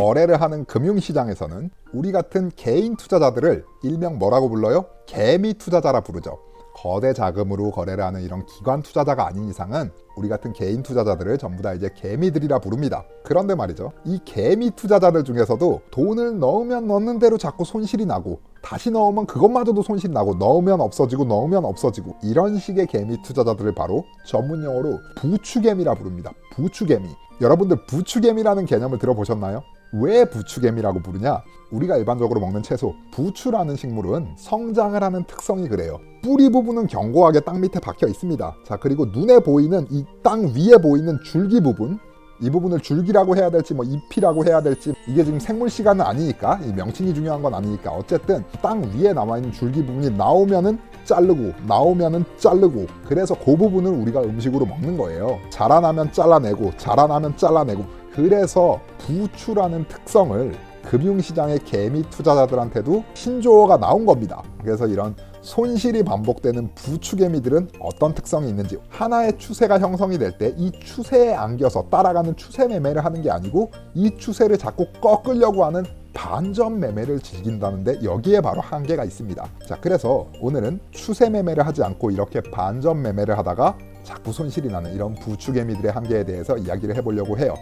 거래를 하는 금융시장에서는 우리 같은 개인 투자자들을 일명 뭐라고 불러요? 개미 투자자라 부르죠. 거대 자금으로 거래를 하는 이런 기관 투자자가 아닌 이상은 우리 같은 개인 투자자들을 전부 다 이제 개미들이라 부릅니다. 그런데 말이죠. 이 개미 투자자들 중에서도 돈을 넣으면 넣는 대로 자꾸 손실이 나고 다시 넣으면 그것마저도 손실이 나고 넣으면 없어지고 넣으면 없어지고 이런 식의 개미 투자자들을 바로 전문 용어로 부추개미라 부릅니다. 부추개미. 여러분들 부추개미라는 개념을 들어보셨나요? 왜 부추개미라고 부르냐? 우리가 일반적으로 먹는 채소, 부추라는 식물은 성장을 하는 특성이 그래요. 뿌리 부분은 견고하게 땅 밑에 박혀 있습니다. 자, 그리고 눈에 보이는 이 땅 위에 보이는 줄기 부분, 이 부분을 줄기라고 해야 될지 뭐 잎이라고 해야 될지 이게 지금 생물 시간은 아니니까 이 명칭이 중요한 건 아니니까 어쨌든 땅 위에 남아 있는 줄기 부분이 나오면은 자르고 나오면은 자르고 그래서 그 부분을 우리가 음식으로 먹는 거예요. 자라나면 잘라내고 자라나면 잘라내고 그래서 부추라는 특성을 금융시장의 개미 투자자들한테도 신조어가 나온 겁니다. 그래서 이런 손실이 반복되는 부추개미들은 어떤 특성이 있는지 하나의 추세가 형성이 될 때 이 추세에 안겨서 따라가는 추세 매매를 하는 게 아니고 이 추세를 자꾸 꺾으려고 하는 반전 매매를 즐긴다는데 여기에 바로 한계가 있습니다. 자, 그래서 오늘은 추세 매매를 하지 않고 이렇게 반전 매매를 하다가 자꾸 손실이 나는 이런 부추개미들의 한계에 대해서 이야기를 해보려고 해요.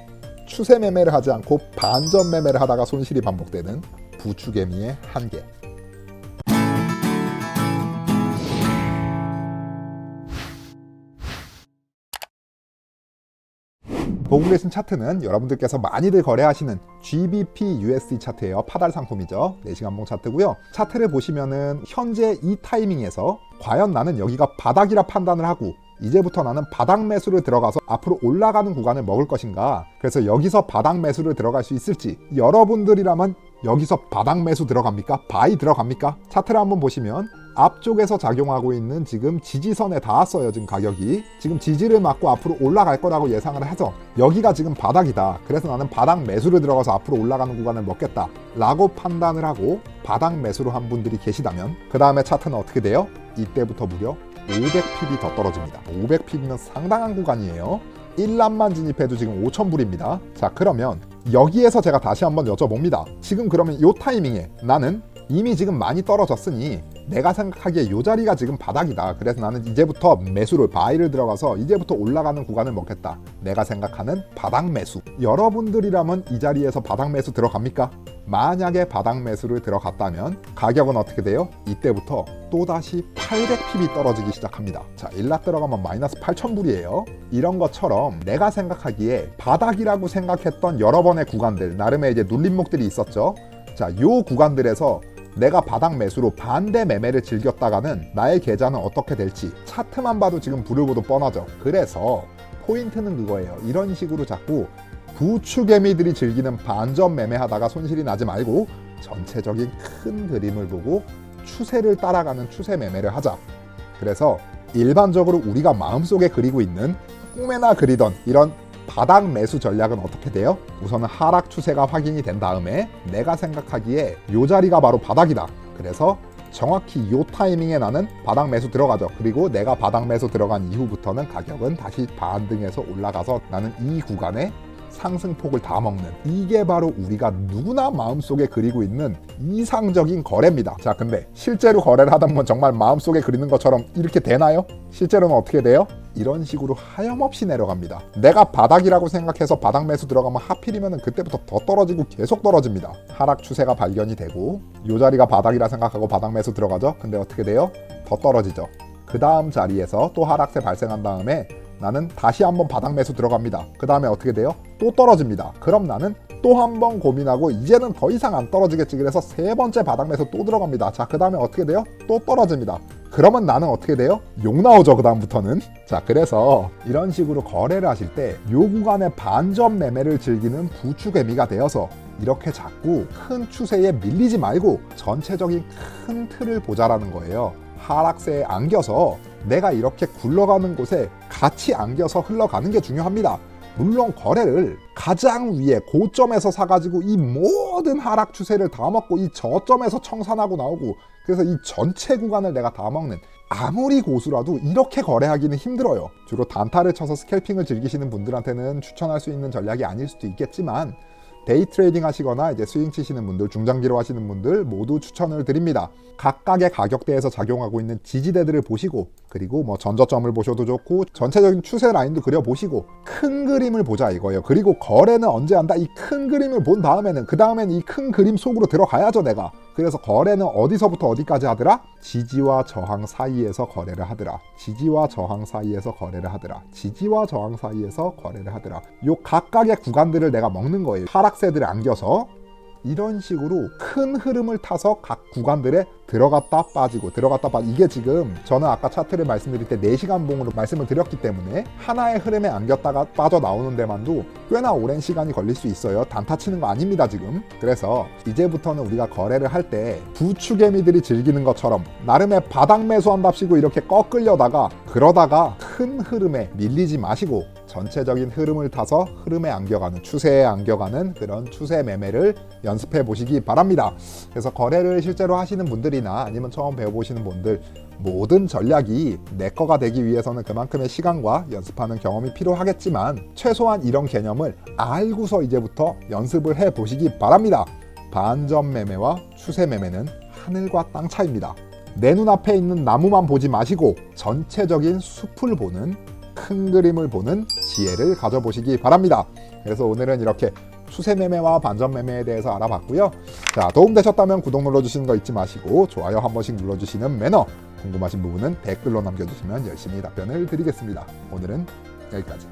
추세 매매를 하지 않고 반전 매매를 하다가 손실이 반복되는 부추개미의 한계. 보고 계신 차트는 여러분들께서 많이들 거래하시는 GBP USD 차트예요. 파달 상품이죠. 4시간봉 차트고요. 차트를 보시면은 현재 이 타이밍에서 과연 나는 여기가 바닥이라 판단을 하고 이제부터 나는 바닥 매수를 들어가서 앞으로 올라가는 구간을 먹을 것인가 그래서 여기서 바닥 매수를 들어갈 수 있을지 여러분들이라면 여기서 바닥 매수 들어갑니까? 바이 들어갑니까? 차트를 한번 보시면 앞쪽에서 작용하고 있는 지금 지지선에 닿았어요 지금 가격이 지금 지지를 맞고 앞으로 올라갈 거라고 예상을 해서 여기가 지금 바닥이다 그래서 나는 바닥 매수를 들어가서 앞으로 올라가는 구간을 먹겠다 라고 판단을 하고 바닥 매수로 한 분들이 계시다면 그 다음에 차트는 어떻게 돼요? 이때부터 무려 500pb 더 떨어집니다. 500pb면 상당한 구간이에요. 1람만 진입해도 지금 5,000불입니다. 자, 그러면 여기에서 제가 다시 한번 여쭤봅니다. 지금 그러면 이 타이밍에 나는 이미 지금 많이 떨어졌으니 내가 생각하기에 이 자리가 지금 바닥이다. 그래서 나는 이제부터 매수를 바이를 들어가서 이제부터 올라가는 구간을 먹겠다. 내가 생각하는 바닥 매수. 여러분들이라면 이 자리에서 바닥 매수 들어갑니까? 만약에 바닥 매수를 들어갔다면 가격은 어떻게 돼요? 이때부터 또다시 800pb 떨어지기 시작합니다. 자, 일락 들어가면 마이너스 8,000불이에요. 이런 것처럼 내가 생각하기에 바닥이라고 생각했던 여러 번의 구간들, 나름의 이제 눌림목들이 있었죠. 자, 요 구간들에서 내가 바닥 매수로 반대 매매를 즐겼다가는 나의 계좌는 어떻게 될지 차트만 봐도 지금 불을 보도 뻔하죠. 그래서 포인트는 그거예요. 이런 식으로 자꾸 부추개미들이 즐기는 반전 매매하다가 손실이 나지 말고 전체적인 큰 그림을 보고 추세를 따라가는 추세 매매를 하자. 그래서 일반적으로 우리가 마음속에 그리고 있는 꿈에나 그리던 이런 바닥 매수 전략은 어떻게 돼요? 우선은 하락 추세가 확인이 된 다음에 내가 생각하기에 이 자리가 바로 바닥이다. 그래서 정확히 이 타이밍에 나는 바닥 매수 들어가죠. 그리고 내가 바닥 매수 들어간 이후부터는 가격은 다시 반등해서 올라가서 나는 이 구간에 상승폭을 다 먹는 이게 바로 우리가 누구나 마음속에 그리고 있는 이상적인 거래입니다. 자, 근데 실제로 거래를 하다 보면 정말 마음속에 그리는 것처럼 이렇게 되나요? 실제로는 어떻게 돼요? 이런 식으로 하염없이 내려갑니다. 내가 바닥이라고 생각해서 바닥 매수 들어가면 하필이면 그때부터 더 떨어지고 계속 떨어집니다. 하락 추세가 발견이 되고 이 자리가 바닥이라 생각하고 바닥 매수 들어가죠. 근데 어떻게 돼요? 더 떨어지죠. 그 다음 자리에서 또 하락세 발생한 다음에 나는 다시 한번 바닥 매수 들어갑니다. 그 다음에 어떻게 돼요? 또 떨어집니다. 그럼 나는 또 한 번 고민하고 이제는 더 이상 안 떨어지겠지 그래서 세 번째 바닥 매수 또 들어갑니다. 자, 그 다음에 어떻게 돼요? 또 떨어집니다. 그러면 나는 어떻게 돼요? 욕 나오죠, 그 다음부터는. 자, 그래서 이런 식으로 거래를 하실 때 요 구간의 반전 매매를 즐기는 부추개미가 되어서 이렇게 자꾸 큰 추세에 밀리지 말고 전체적인 큰 틀을 보자라는 거예요. 하락세에 안겨서 내가 이렇게 굴러가는 곳에 같이 안겨서 흘러가는 게 중요합니다. 물론 거래를 가장 위에 고점에서 사가지고 이 모든 하락 추세를 다 먹고 이 저점에서 청산하고 나오고 그래서 이 전체 구간을 내가 다 먹는 아무리 고수라도 이렇게 거래하기는 힘들어요. 주로 단타를 쳐서 스캘핑을 즐기시는 분들한테는 추천할 수 있는 전략이 아닐 수도 있겠지만 데이 트레이딩 하시거나 이제 스윙 치시는 분들, 중장기로 하시는 분들 모두 추천을 드립니다. 각각의 가격대에서 작용하고 있는 지지대들을 보시고 그리고 뭐 전저점을 보셔도 좋고 전체적인 추세 라인도 그려 보시고 큰 그림을 보자 이거예요. 그리고 거래는 언제 한다? 이 큰 그림을 본 다음에는 그 다음에는 이큰 그림 속으로 들어가야죠, 내가. 그래서 거래는 어디서부터 어디까지 하더라? 지지와 저항 사이에서 거래를 하더라. 지지와 저항 사이에서 거래를 하더라. 지지와 저항 사이에서 거래를 하더라. 요 각각의 구간들을 내가 먹는 거예요. 하락세들을 안겨서 이런 식으로 큰 흐름을 타서 각 구간들에 들어갔다 빠지고 들어갔다 빠지고. 이게 지금 저는 아까 차트를 말씀드릴 때 4시간 봉으로 말씀을 드렸기 때문에 하나의 흐름에 안겼다가 빠져나오는 데만도 꽤나 오랜 시간이 걸릴 수 있어요. 단타 치는 거 아닙니다 지금. 그래서 이제부터는 우리가 거래를 할 때 부추개미들이 즐기는 것처럼 나름의 바닥 매수한답시고 이렇게 꺾으려다가 그러다가 큰 흐름에 밀리지 마시고 전체적인 흐름을 타서 흐름에 안겨가는 추세에 안겨가는 그런 추세 매매를 연습해 보시기 바랍니다. 그래서 거래를 실제로 하시는 분들이나 아니면 처음 배워보시는 분들 모든 전략이 내 거가 되기 위해서는 그만큼의 시간과 연습하는 경험이 필요하겠지만 최소한 이런 개념을 알고서 이제부터 연습을 해 보시기 바랍니다. 반전 매매와 추세 매매는 하늘과 땅 차이입니다. 내 눈앞에 있는 나무만 보지 마시고 전체적인 숲을 보는 큰 그림을 보는 지혜를 가져보시기 바랍니다. 그래서 오늘은 이렇게 추세 매매와 반전 매매에 대해서 알아봤고요. 자, 도움되셨다면 구독 눌러주시는 거 잊지 마시고 좋아요 한 번씩 눌러주시는 매너 궁금하신 부분은 댓글로 남겨주시면 열심히 답변을 드리겠습니다. 오늘은 여기까지.